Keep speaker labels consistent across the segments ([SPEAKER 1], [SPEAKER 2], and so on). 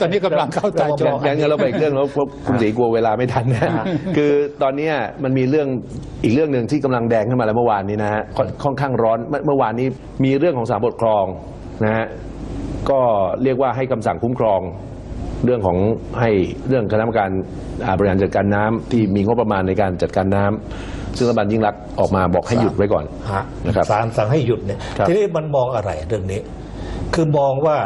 [SPEAKER 1] ตอนนี้กำลังเข้าตาจอ
[SPEAKER 2] งั้นงั้นเราไปอีกเรื่องแล้วเพราะคุณศรีกลัวเวลาไม่ทันนะ คือตอนเนี้ยมันมีเรื่องอีกเรื่องหนึ่งที่กำลังแดงขึ้นมาแล้วเมื่อวานนี้นะฮะค่อนค่อนข้างร้อนเมื่อเมื่อวานนี้มีเรื่องของศาลปกครองนะฮะก็เรียกว่าให้คำสั่งคุ้มครอง เรื่องของให้เรื่องคณะกรรมการอ่าบริหารจัดการน้ำที่มีงบประมาณในการจัดการน้ำซึ่งรัฐบาลยิ่งรักษณ์ออกมาบอกให้หยุดไว้ก่อน
[SPEAKER 3] ฮะ
[SPEAKER 2] นะครับ
[SPEAKER 3] ศาลสั่งให้หยุดเนี่ย
[SPEAKER 2] ครับ
[SPEAKER 3] ทีนี้มันมองอะไรเรื่องนี้ คือมองว่า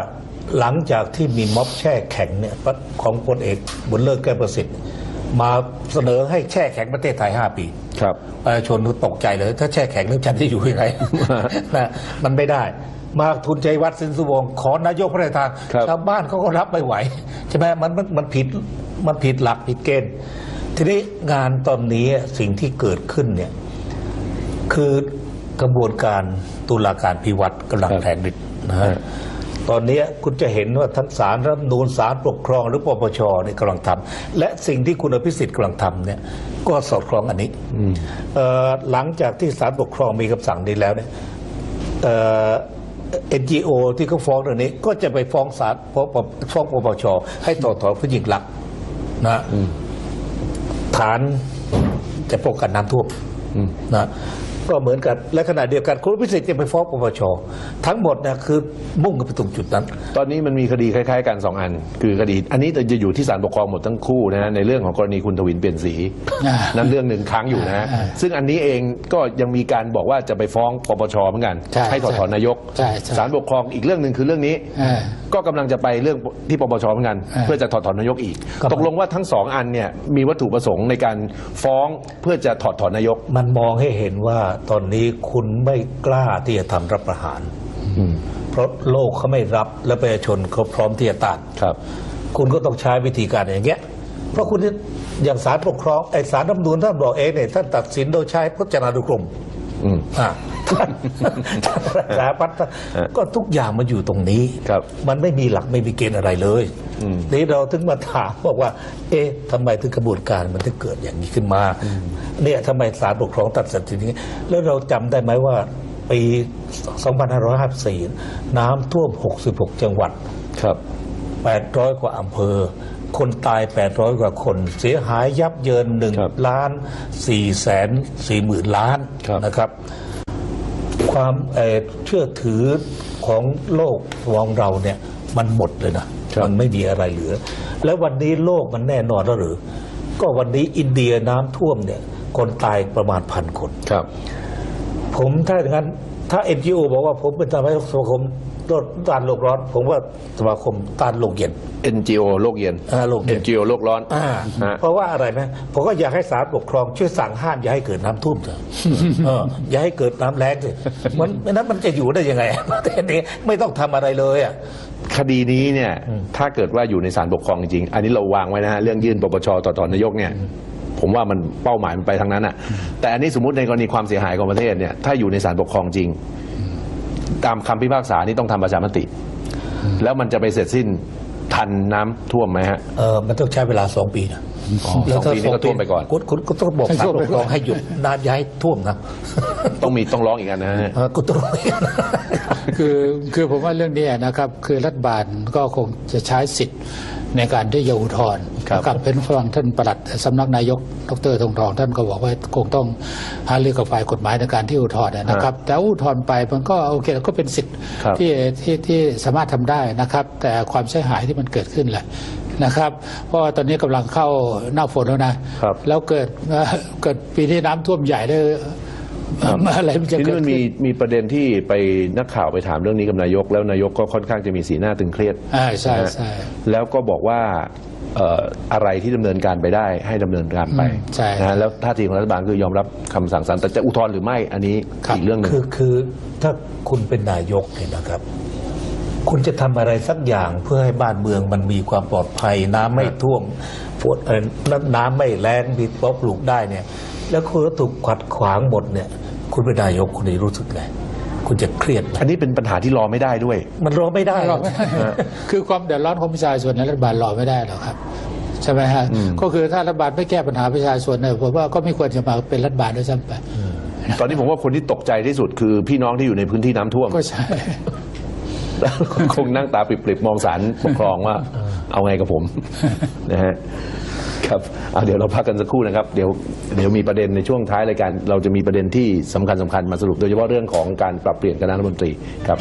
[SPEAKER 3] หลังจากที่มีม็อบแช่แข็งเนี่ยของพลเอกบุญเลิศแก้วประสิทธิ์ มาเสนอให้แช่แข็งประเทศไทย 5 ปี
[SPEAKER 2] ครับ
[SPEAKER 3] ประชาชนตกใจเลย ถ้าแช่แข็งแล้วฉันจะอยู่ยังไงนะมันไม่ได้มาทุนใจวัดสินสุวงศ์ขอนายกพระราชทาน
[SPEAKER 2] ครับ
[SPEAKER 3] ชาวบ้านเขาก็รับไม่ไหวใช่ไหมมันมันมันผิดมันผิดหลักผิดเกณฑ์ทีนี้งานตอนนี้สิ่งที่เกิดขึ้นเนี่ยคือกระบวนการตุลาการพิวัตรกำลัง
[SPEAKER 2] ครับ
[SPEAKER 3] แทงฤทธิ์นะฮะ
[SPEAKER 2] ครับ
[SPEAKER 3] ตอนนี้คุณจะเห็นว่าทั้งศาลรัฐธรรมนูญศาลปกครองหรือปปชเนี่ยกำลังทำและสิ่งที่คุณอภิสิทธิ์กำลังทำเนี่ยก็สอดคล้องอันนี้เอ่อหลังจากที่ศาลปกครองมีคำสั่งนี้แล้วเนี่ยเอ่อ NGO ที่เขาฟ้องเรื่องนี้ก็จะไปฟ้องศาลฟ้องปฟ้องปปชให้ต่อถอนผู้หญิงลักษณ์นะฐานจะป้องกันน้ำท่วมนะ ก็เหมือนกันและขณะเดียวกันคุณพิเศษจะไปฟ้องปปชทั้งหมดนะคือมุ่งกันไปตรงจุดนั้น
[SPEAKER 2] ตอนนี้มันมีคดีคล้ายๆกันสองอัน คือคดี อันนี้จะอยู่ที่ศาลปกครองหมดทั้งคู่นะฮะในเรื่องของกรณีคุณทวินเปลี่ยนสี
[SPEAKER 1] อ่า
[SPEAKER 2] นั่นเรื่องหนึ่งค้างอยู่นะฮะ
[SPEAKER 1] อ่า
[SPEAKER 2] ซึ่งอันนี้เองก็ยังมีการบอกว่าจะไปฟ้องปปชเหมือนกัน
[SPEAKER 1] ใช่
[SPEAKER 2] ถอดถอนนายก
[SPEAKER 1] ใช่ใช่
[SPEAKER 2] ศาลปกครองอีกเรื่องหนึ่งคือเรื่องนี้
[SPEAKER 1] อ่า
[SPEAKER 2] ก็กำลังจะไปเรื่องที่ปปชเหมือนกัน
[SPEAKER 1] อ่า
[SPEAKER 2] เพื่อจะถอดถอนนายกอีก
[SPEAKER 3] ครับ
[SPEAKER 2] ตกลงว่าทั้งสองอันเนี่ยมีวัตถุประสงค์ในการฟ้องเพื่อจะถอดถอนนายก
[SPEAKER 3] มันมองให้เห็นว่าตอนนี้คุณไม่กล้าที่จะทำรับประหาร เพราะโลกเขาไม่รับและประชาชนเขาพร้อมที่จะต้าน
[SPEAKER 2] ครับ
[SPEAKER 3] คุณก็ต้องใช้วิธีการอย่างเงี้ย เพราะคุณอย่างศาลปกครองไอ้ศาลรัฐธรรมนูญท่านบอกเองเนี่ยท่านตัดสินโดยใช้พจนานุกรม
[SPEAKER 2] อืม
[SPEAKER 3] อะท่านท่านรักษาพัฒน์ก็ทุกอย่างมันอยู่ตรงนี้
[SPEAKER 2] ครับ
[SPEAKER 3] มันไม่มีหลักไม่มีเกณฑ์อะไรเลยนี่เราถึงมาถามบอกว่า เอ๊ะทำไมถึงกระบวนการมันถึงเกิดอย่างนี้ขึ้นมาเนี่ยทำไมศาลปกครองตัดสินอย่างนี้ แล้วเราจำได้ไหมว่าปี 2554 น้ำท่วม 66 จังหวัด
[SPEAKER 2] ครับ
[SPEAKER 3] 800 กว่าอำเภอ คนตาย 800 กว่าคน เสียหายยับเยิน
[SPEAKER 2] ครับ
[SPEAKER 3] 1ล้าน4แสน4หมื่นล้าน
[SPEAKER 2] ครับ
[SPEAKER 3] นะครับ ความเอ่อเชื่อถือของโลกของเราเนี่ย มันหมดเลยนะมันไม่มีอะไรเหลือ แล้ววันนี้โลกมันแน่นอนแล้วหรือ ก็วันนี้อินเดียน้ำท่วมเนี่ย คนตายประมาณพันคน
[SPEAKER 2] ครับ
[SPEAKER 3] ผมถ้าอย่างนั้น ถ้า NGO บอกว่าผมเป็นสมาสมาคมต้านโลกร้อน ผมว่าสมาคมต้านโลกเย็น
[SPEAKER 2] NGO โลกเย็น
[SPEAKER 3] อ่าโลกเย็น
[SPEAKER 2] NGO โลกร้อน
[SPEAKER 3] อ่า
[SPEAKER 2] ฮะ
[SPEAKER 3] เพราะว่าอะไรไหมผมก็อยากให้ศาลปกครองช่วยสั่งห้ามอย่าให้เกิดน้ำท่วมเถอะเอออย่าให้เกิดน้ำแล้งสิมันไม่นั้นมันจะอยู่ได้ยังไง ประเทศนี้ไม่ต้องทำอะไรเลยอะ
[SPEAKER 2] คดีนี้เนี่ยถ้าเกิดว่าอยู่ในศาลปกครองจริงๆอันนี้เราวางไว้นะฮะเรื่องยื่นปปชต่อถอนนายกเนี่ย ผมว่ามันเป้าหมายมันไปทางนั้นอะ แต่อันนี้สมมติในกรณีความเสียหายของประเทศเนี่ยถ้าอยู่ในศาลปกครองจริง ตามคำพิพากษานี่ต้องทำประชามติ แล้วมันจะไปเสร็จสิ้นทันน้ำท่วมไหมฮะ
[SPEAKER 3] เออมันต้องใช้เวลาสองปีนะ
[SPEAKER 2] อ๋อสองปีนี่ก็ท่วมไปก่อน
[SPEAKER 3] คุณคุณคุณต้องบอก
[SPEAKER 1] ให้
[SPEAKER 3] ศาล
[SPEAKER 1] ท่วม
[SPEAKER 3] ป
[SPEAKER 1] ไป
[SPEAKER 3] กครอง
[SPEAKER 1] ก่อน
[SPEAKER 3] ให้หยุดน้ำอย่าให้ท่วมนะ
[SPEAKER 2] ต้องมีต้องร้องอีกอันนะฮะ
[SPEAKER 3] เออคุณต้อง
[SPEAKER 1] คือคือผมว่าเรื่องนี้นะครับ คือรัฐบาลก็คงจะใช้สิทธิ์ ในการที่จะอุทธรณ์
[SPEAKER 2] ครับ
[SPEAKER 1] นะครับเป็นฟังท่านประหลัดสำนักนายกดรธงทอง ท่านก็บอกว่าคงต้องหารือกับฝ่ายกฎหมายในการที่อุทธรณ์นะครับ แต่อุทธรณ์ไปมันก็โอเคก็เป็นสิทธิ์
[SPEAKER 2] ครับ
[SPEAKER 1] ที่ที่ที่สามารถทำได้นะครับ แต่ความเสียหายที่มันเกิดขึ้นแหละนะครับ เพราะว่าตอนนี้กำลังเข้าหน้าฝนแล้วนะครับแล้วเกิดเอ่อเกิดปีนี้น้ำท่วมใหญ่เลย อะไรมันจะ
[SPEAKER 2] ที
[SPEAKER 1] เกิ
[SPEAKER 2] นี้
[SPEAKER 1] ด
[SPEAKER 2] มัน
[SPEAKER 1] ขึ้
[SPEAKER 2] มี
[SPEAKER 1] น
[SPEAKER 2] มีประเด็นที่ไปนักข่าวไปถามเรื่องนี้กับนายก แล้วนายกก็ค่อนข้างจะมีสีหน้าตึงเครียด
[SPEAKER 1] อ่าใช่
[SPEAKER 2] นะฮะ
[SPEAKER 1] ใช่
[SPEAKER 2] แล้วก็บอกว่าเอ่ออะไรที่ดำเนินการไปได้ให้ดำเนินการไป
[SPEAKER 1] อืมใช่
[SPEAKER 2] นะฮะแล้วท่าทีของรัฐบาลคือยอมรับคำสั่งศาลแต่จะอุทธรณ์หรือไม่อันนี้
[SPEAKER 1] ครับ
[SPEAKER 2] อีกเรื่องหนึ่ง
[SPEAKER 3] คือคือถ้าคุณเป็นนายกเนี่ยนะครับ คุณจะทำอะไรสักอย่างเพื่อให้บ้านเมืองมันมีความปลอดภัย น้ำไม่ท่วมฝนเอ่อน้ำน้ำไม่แรงมีเพาะปลูกได้เนี่ย แล้วคุณก็ถูกขัดขวางหมดเนี่ยคุณเป็นนายกคุณจะรู้สึกไงคุณจะเครียดไหม
[SPEAKER 2] อันนี้เป็นปัญหาที่รอไม่ได้ด้วย
[SPEAKER 3] มันรอไม่ได้
[SPEAKER 1] รอไม่ได้คือความเดือดร้อนของประชาชนเนยรัฐบาลรอไม่ได้หรอกครับใช่ไหมฮะก็คือถ้ารัฐบาลไม่แก้ปัญหาประชาชนเนี่ยผมว่าก็ไม่ควรจะมาเป็นรัฐบาลด้วยซ้ำไป
[SPEAKER 2] ตอนนี้ผมว่าคนที่ตกใจที่สุดคือพี่น้องที่อยู่ในพื้นที่น้ำท่วม
[SPEAKER 1] ก็ใช่
[SPEAKER 2] คงนั่งตาปริบๆมองศาลปกครองว่า เอาไงกับผมนะฮะ ครับเอาเดี๋ยวเราพักกันสักครู่นะครับ เดี๋ยวเดี๋ยวมีประเด็นในช่วงท้ายรายการเราจะมีประเด็นที่สำคัญสำคัญมาสรุปโดยเฉพาะเรื่องของการปรับเปลี่ยนคณะรัฐมนตรีครับ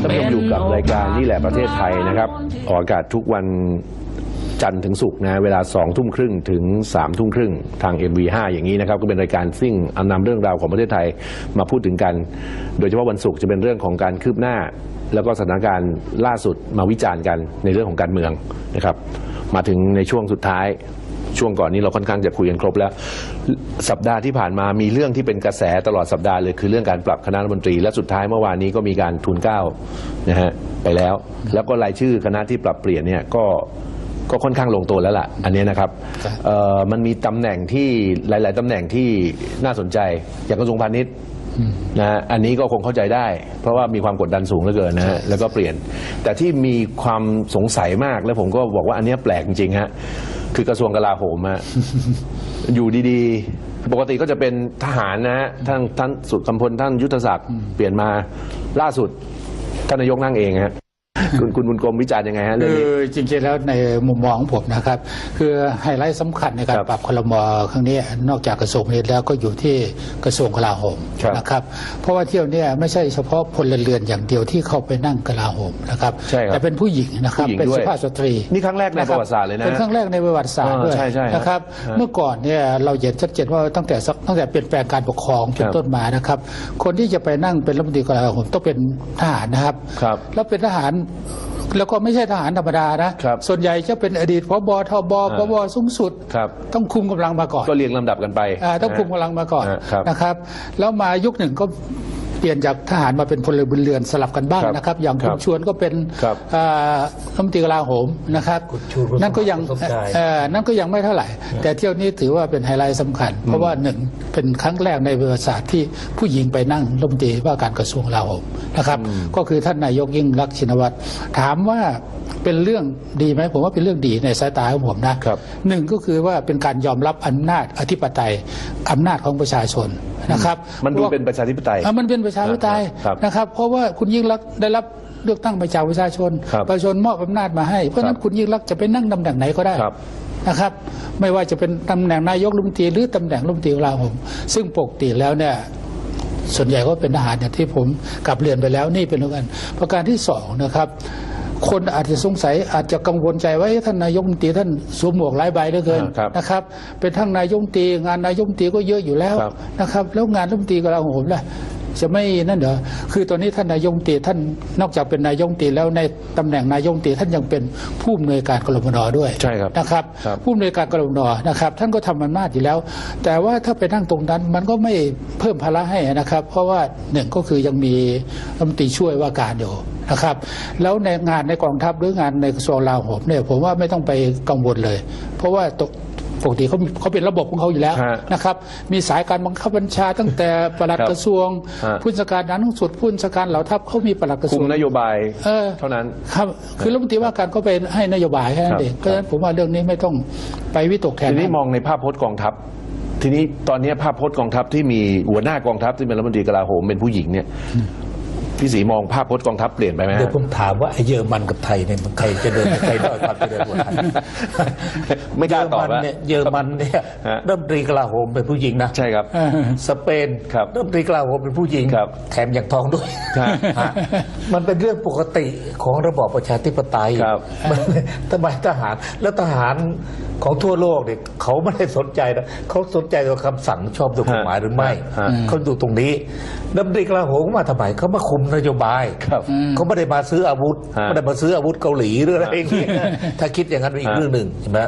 [SPEAKER 2] ท่านผู้ชมอยู่กับรายการนี่แหละประเทศไทยนะครับออกอากาศทุกวันจันทร์ถึงศุกร์นะเวลา2องทุ่มครึ่งถึง3ามทุ่มครึ่งทาง MV5 อย่างนี้นะครับก็เป็นรายการซิ่งเอานำเรื่องราวของประเทศไทยมาพูดถึงกัน โดยเฉพาะวันศุกร์จะเป็นเรื่องของการคืบหน้า แล้วก็สถานการณ์ล่าสุดมาวิจารณ์กันในเรื่องของการเมืองนะครับ มาถึงในช่วงสุดท้ายช่วงก่อนนี้เราค่อนข้างจะคุยกันครบแล้ว สัปดาห์ที่ผ่านมามีเรื่องที่เป็นกระแสตลอดสัปดาห์เลยคือเรื่องการปรับคณะรัฐมนตรี และสุดท้ายเมื่อวานนี้ก็มีการทูลเก้านะฮะไปแล้ว แล้วก็รายชื่อคณะที่ปรับเปลี่ยนเนี่ยก็ก็ค่อนข้างลงตัวแล้วล่ะ อันนี้นะ
[SPEAKER 1] ครับ
[SPEAKER 2] เอ่อมันมีตำแหน่งที่หลาย ๆตำแหน่งที่น่าสนใจ อย่างกระทรวงพาณิชย์ นะฮะอันนี้ก็คงเข้าใจได้ เพราะว่ามีความกดดันสูงเหลือเกินนะฮะแล้วก็เปลี่ยน แต่ที่มีความสงสัยมากแล้วผมก็บอกว่าอันเนี้ยแปลกจริงๆฮะคือกระทรวงกลาโหมฮะ อยู่ดีๆ ปกติก็จะเป็นทหารนะฮะท่านท่านสุดกำพลท่านยุทธศักดิ์เปลี่ยนมาล่าสุดท่านนายกนั่งเองฮะ คุณคุณบุญกรมวิจารณ์ยังไงฮะเรื่อง
[SPEAKER 1] คื
[SPEAKER 2] นี้
[SPEAKER 1] อจริงๆแล้วในมุมมองของผมนะครับ คือไฮไลท์สำคัญในการ
[SPEAKER 2] ครับ
[SPEAKER 1] ปรับคลมครั้งนี้นอกจากกระทรวงนี้แล้วก็อยู่ที่กระทรวงกลาโหม
[SPEAKER 2] ครับ
[SPEAKER 1] นะครับ เพราะว่าเที่ยวเนี้ไม่ใช่เฉพาะพลเรือนอย่างเดียวที่เข้าไปนั่งกลาโหมนะครับ
[SPEAKER 2] ใช่ครับ
[SPEAKER 1] แต่เป็นผู้หญิงนะครับ
[SPEAKER 2] ผู้หญิง
[SPEAKER 1] เป็น
[SPEAKER 2] ด้วย
[SPEAKER 1] สุภาพสตรี
[SPEAKER 2] นี่ครั้งแรกในประวัติศาสตร์เลยนะ
[SPEAKER 1] เป็นครั้งแรกในประวัติศาสตร์
[SPEAKER 2] อ่า
[SPEAKER 1] ด้วย
[SPEAKER 2] ใช่ใช่ครับ
[SPEAKER 1] นะครับ
[SPEAKER 2] ฮะ
[SPEAKER 1] เมื่อก่อนเนี่ยเราเห็นชัดเจนว่าตั้งแต่สักตั้งแต่เปลี่ยนแปลงการปกครองเป็น
[SPEAKER 2] ครับ
[SPEAKER 1] ต้นมานะครับ คนที่จะไปนั่งเป็นรัฐมนตรีกลาโหมต้องเป็นทหารนะครับ
[SPEAKER 2] ครับ
[SPEAKER 1] แล้วเป็นทหารแล้วก็ไม่ใช่ทหารธรรมดานะ
[SPEAKER 2] ครับ
[SPEAKER 1] ส่วนใหญ่จะเป็นอดีตพบทบพบสูงสุด
[SPEAKER 2] ครับ
[SPEAKER 1] ต้องคุมกำลังมาก่อน
[SPEAKER 2] ก็เรียงลำดับกันไป
[SPEAKER 1] อ่าต้องคุมกำลังมาก่อน
[SPEAKER 2] อ่าครับ
[SPEAKER 1] นะครับ แล้วมายุคหนึ่งก็ เปลี่ยนจากทหารมาเป็นพลเรือนสลับกันบ้าง
[SPEAKER 2] ครับ
[SPEAKER 1] นะครับ อย่าง
[SPEAKER 2] ครั
[SPEAKER 1] คุ
[SPEAKER 2] บ
[SPEAKER 1] ณชวนก็เป็น
[SPEAKER 2] ครับ
[SPEAKER 1] อ่ารัฐมนตรีกลาโหมนะครับ
[SPEAKER 3] คุณชวนก็
[SPEAKER 1] นั่นก็ยัง
[SPEAKER 3] สมชาย
[SPEAKER 1] เอ่อนั่นก็ยังไม่เท่าไหร่ แต่เที่ยวนี้ถือว่าเป็นไฮไลท์สำคัญ เพราะว่าหนึ่งเป็นครั้งแรกในประวัติศาสตร์ที่ผู้หญิงไปนั่งรัฐมนตรีว่าการกระทรวงกลาโหมนะครับ ก็คือท่านนายกยิ่งรักษณ์ชินวัตรถามว่า เป็นเรื่องดีไหมผมว่าเป็นเรื่องดีในสายตาของผมนะครับหนึ่งก็คือว่าเป็นการยอมรับอำนาจอธิปไตยอำนาจของประชาชนนะครับ
[SPEAKER 2] มันดู
[SPEAKER 1] พราะว่า
[SPEAKER 2] เป็นประชาธิปไตย
[SPEAKER 1] อะมันเป็นประชาธิปไตย
[SPEAKER 2] ครับ
[SPEAKER 1] นะครับ เพราะว่าคุณยิ่งรักษณ์ได้รับเลือกตั้งมาจากประชาชน
[SPEAKER 2] ครับ
[SPEAKER 1] ประชาชนมอบอำนาจมาให้ เพราะฉะนั้นคุณยิ่งรักษณ์จะไปนั่งตำแหน่งไหนก็ได้
[SPEAKER 2] ครับ
[SPEAKER 1] นะครับ ไม่ว่าจะเป็นตำแหน่งนายกรัฐมนตรีหรือตำแหน่งรัฐมนตรีกลาโหมซึ่งปกติแล้วเนี่ยส่วนใหญ่ก็เป็นทหารอย่างที่ผมกลับเรียนไปแล้วนี่เป็นเรื่องกันประการที่สองนะครับ คนอาจจะสงสัยอาจจะกังวลใจว่าเอ๊ะท่านนายกรัฐมนตรีท่านสวมหมวกหลายใบเหลือเกิน
[SPEAKER 2] อ่าครับ
[SPEAKER 1] นะครับเป็นทั้งนายกรัฐมนตรีงานนายกรัฐมนตรีก็เยอะอยู่แล้ว
[SPEAKER 2] ครับ
[SPEAKER 1] นะครับ แล้วงานรัฐมนตรีกลาโหมล่ะ จะไม่นั่นเหรอคือตอนนี้ท่านนายกรัฐมนตรีท่านนอกจากเป็นนายกรัฐมนตรีแล้วในตำแหน่งนายกรัฐมนตรีท่านยังเป็นผู้อำนวยการกรมนด้วย
[SPEAKER 2] ใช่ครับ
[SPEAKER 1] นะครับ
[SPEAKER 2] ครับ
[SPEAKER 1] ผู้อำนวยการกรมนนะครับ ท่านก็ทำอำนาจอยู่แล้ว แต่ว่าถ้าไปนั่งตรงนั้นมันก็ไม่เพิ่มภาระให้นะครับ เพราะว่าหนึ่งก็คือยังมีรัฐมนตรีช่วยว่าการอยู่นะครับ แล้วในงานในกองทัพหรืองานในกระทรวงลาโหมเนี่ยผมว่าไม่ต้องไปกังวลเลย เพราะว่าตก ปกติเขาเขาเป็นระบบของเขาอยู่แล้ว
[SPEAKER 2] ฮะ
[SPEAKER 1] นะครับ มีสายการบังคับบัญชาตั้งแต่ปลัด
[SPEAKER 2] ครับ
[SPEAKER 1] กระทรวง
[SPEAKER 2] ฮะ
[SPEAKER 1] ผู้จัดการนั้นสุดผู้จัดการเหล่าทัพเขามีปลัดกระท
[SPEAKER 2] คุ
[SPEAKER 1] รว
[SPEAKER 2] ม
[SPEAKER 1] ง
[SPEAKER 2] นโยบาย
[SPEAKER 1] เออ
[SPEAKER 2] เท่านั้น
[SPEAKER 1] ครับ คือรัฐมนตรีว่าการก็เป็นให้นโยบายแค่นั้
[SPEAKER 2] ครับ
[SPEAKER 1] นเองเพราะฉะนั้นผมว่าเรื่องนี้ไม่ต้องไปวิตกแทน
[SPEAKER 2] ทีนี้
[SPEAKER 1] ท่าน
[SPEAKER 2] มองในภาพพจน์กองทัพ ทีนี้ตอนนี้ภาพพจน์กองทัพที่มีหัวหน้ากองทัพที่เป็นรัฐมนตรีกลาโหมเป็นผู้หญิงเนี่ย พี่ศรีมองภาพพจน์กองทัพเปลี่ยนไปไหมฮะ
[SPEAKER 3] เดี๋ยวผมถามว่าไอ้เยอรมันกับไทยเนี่ยมันใครจะเดินใครด้อยความเจริญกว่าไทย
[SPEAKER 2] ไม่กล้าตอบ
[SPEAKER 3] เยอรมัน
[SPEAKER 2] นะ
[SPEAKER 3] เนี่ยเยอรมันเนี่ย
[SPEAKER 2] ฮะ
[SPEAKER 3] รัฐมนตรีกลาโหมเป็นผู้หญิงนะ
[SPEAKER 2] ใช่ครับ
[SPEAKER 3] สเปน
[SPEAKER 2] ครับ
[SPEAKER 3] รัฐมนตรีกลาโหมเป็นผู้หญิง
[SPEAKER 2] ครับ
[SPEAKER 3] แถมอย่างทองด้วย
[SPEAKER 2] ใช่
[SPEAKER 3] ฮะมันเป็นเรื่องปกติของระบอบประชาธิปไตย
[SPEAKER 2] ครับ
[SPEAKER 3] มันทำไมทหารแล้วทหารของทั่วโลกเนี่ยเขาไม่ได้สนใจนะเขาสนใจต่อคำสั่งชอบด้วยกฎหมายหรือไม่
[SPEAKER 2] ฮะ
[SPEAKER 3] เขาดูตรงนี้รัฐมนตรีกลาโหมมาทำไมเขามาคุมนโยบาย
[SPEAKER 2] ครับ
[SPEAKER 3] เขาไม่ได้มาซื้ออาวุธ
[SPEAKER 2] ฮะ
[SPEAKER 3] ไม่ได้มาซื้ออาวุธเกาหลีหรืออะไรอย่างเงี้ยถ้าคิดอย่างนั้นเป็นอีก
[SPEAKER 2] ฮะ
[SPEAKER 3] เรื่องหนึ่งใช่ไหม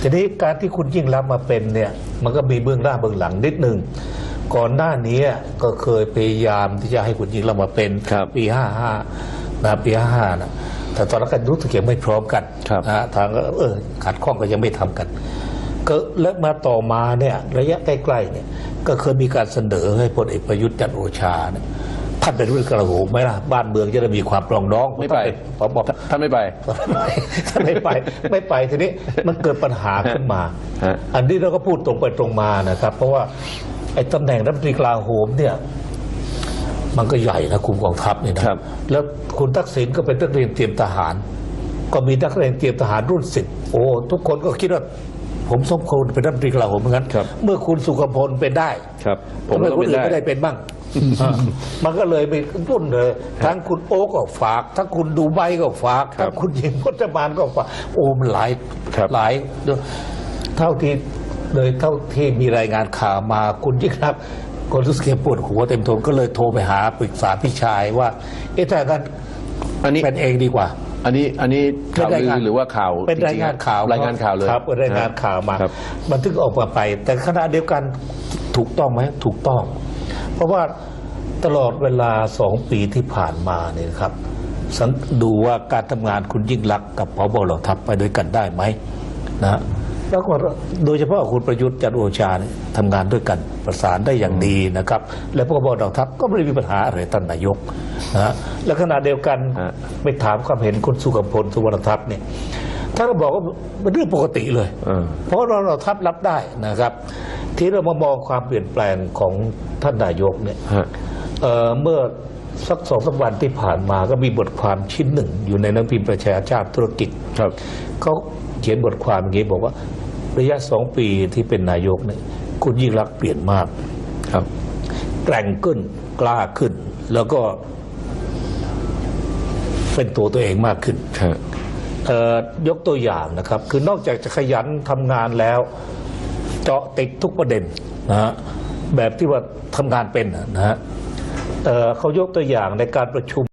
[SPEAKER 3] ทีนี้การที่คุณยิ่งรับมาเป็นเนี่ย มันก็มีเบื้องหน้าเบื้องหลังนิดหนึ่งก่อนหน้านี้ก็เคยพยายามที่จะให้คุณยิ่งรับมาเป็น
[SPEAKER 2] ครับ
[SPEAKER 3] ปีห้าห้านะปีห้าห้านะแต่ตอนนั้นก็รู้สึกยังไม่พร้อมกัน
[SPEAKER 2] ครับ
[SPEAKER 3] นะฮะทางก็เออขัดข้องก็ยังไม่ทำกัน ก็แล้วมาต่อมาเนี่ยระยะใกล้ๆเนี่ยก็เคยมีการเสนอให้พลเอกประยุทธ์จันทร์โอชาเนี่ย ท่านเป็นเรื่องกระโหมไหมล่ะบ้านเมืองจะได้มีความปรองดอง
[SPEAKER 2] ไม่ไป
[SPEAKER 3] ผมบอก
[SPEAKER 2] ท่านไม่ไป
[SPEAKER 3] ท่านไม่ไปไม่ไปทีนี้มันเกิดปัญหาขึ้นมา
[SPEAKER 2] ฮะ
[SPEAKER 3] อันนี้เราก็พูดตรงไปตรงมานะครับ เพราะว่าไอ้ตำแหน่งรัฐมนตรีกลาโหมเนี่ยมันก็ใหญ่นะคุมกองทัพนี่นะครับแล้วคุณทักษิณก็เป็นนักเรียนเตรียมทหาร ก็มีนักเรียนเตรียมทหารรุ่นสิบโอ้ทุกคนก็คิดว่าผมสมควรเป็นรัฐมนตรีกลาโหมเหมือนกัน
[SPEAKER 2] ครับ
[SPEAKER 3] เมื่อคุณสุขพลเป็นได้
[SPEAKER 2] ครับ
[SPEAKER 3] ทำไม
[SPEAKER 2] ก็
[SPEAKER 3] คนอื่น
[SPEAKER 2] ด้
[SPEAKER 3] ไม่ได้เป็นบ้างอ่า มันก็เลยไปรุ่นเลยทั้งคุณโอ๊กก็ฝากทั้งคุณดูไบก็ฝาก
[SPEAKER 2] ครับ
[SPEAKER 3] ทั้งคุณหญิงพจมานก็ฝากโอ้มันหลาย
[SPEAKER 2] ครับ
[SPEAKER 3] หลายเท่าที่เลยเท่าที่มีรายงานข่าวมาคุณยิ่งรักษณ์คนรู้สึกปวดหัวเต็มทนก็เลยโทรไปหาปรึกษาพี่ชายว่า เอ๊ะถ้าอย่างนั้น
[SPEAKER 2] อันนี้
[SPEAKER 3] เป็นเองดีกว่า
[SPEAKER 2] อันนี้อันนี้ข่าว
[SPEAKER 3] เป็นราย
[SPEAKER 2] ลื
[SPEAKER 3] งาน
[SPEAKER 2] อหรือว่าข่าว
[SPEAKER 3] เป็น
[SPEAKER 2] จงๆ
[SPEAKER 3] รายงานข่าว
[SPEAKER 2] รายงานข่าวเลย
[SPEAKER 3] ครับเป็นรายงานข่าวมา
[SPEAKER 2] ครับ
[SPEAKER 3] มันถึงออกมาไป แต่ขณะเดียวกันถูกต้องไหมถูกต้อง เพราะว่าตลอดเวลาสองปีที่ผ่านมาเนี่ยนะครับสังดูว่าการทำงานคุณยิ่งรักษณ์กับพบเหล่าทัพไปด้วยกันได้ไหมนะแล้วก็โดยเฉพาะคุณประยุทธ์จันทร์โอชาเนี่ยทำงานด้วยกันประสานได้อย่างดีนะครับ และพบเหล่าทัพก็ไม่ได้มีปัญหาอะไรท่านนายกนะฮะและขณะเดียวกัน
[SPEAKER 2] ฮะ
[SPEAKER 3] ไปถามความเห็นคุณสุกัมพลสุวรรณทัพเนี่ยท่านก็บอกว่าเป็นเรื่องปกติเลย
[SPEAKER 2] เออ
[SPEAKER 3] เพราะเราเราทับรับได้นะครับ ที่เรามามองความเปลี่ยนแปลงของท่านนายกเนี่ย
[SPEAKER 2] ฮะ
[SPEAKER 3] เอ่อเมื่อสักสองสามวันที่ผ่านมาก็มีบทความชิ้นหนึ่ง อยู่ในหนังพิมพ์ประชาชาติธุรกิจ
[SPEAKER 2] ครับ
[SPEAKER 3] เขาเขียนบทความอย่างนี้บอกว่าระยะสองปีที่เป็นนายกเนี่ยคุณยิ่งรักษณ์เปลี่ยนมาก
[SPEAKER 2] ครับ
[SPEAKER 3] แกร่งขึ้นกล้าขึ้น แล้วก็ เป็นตัวตัวเองมากขึ้น
[SPEAKER 2] ฮะ
[SPEAKER 3] เอ่อยกตัวอย่างนะครับ คือนอกจากจะขยันทำงานแล้ว เจาะติดทุกประเด็นนะฮะแบบที่ว่าทำงานเป็นนะฮะเอ่อเขายกตัวอย่างในการประชุม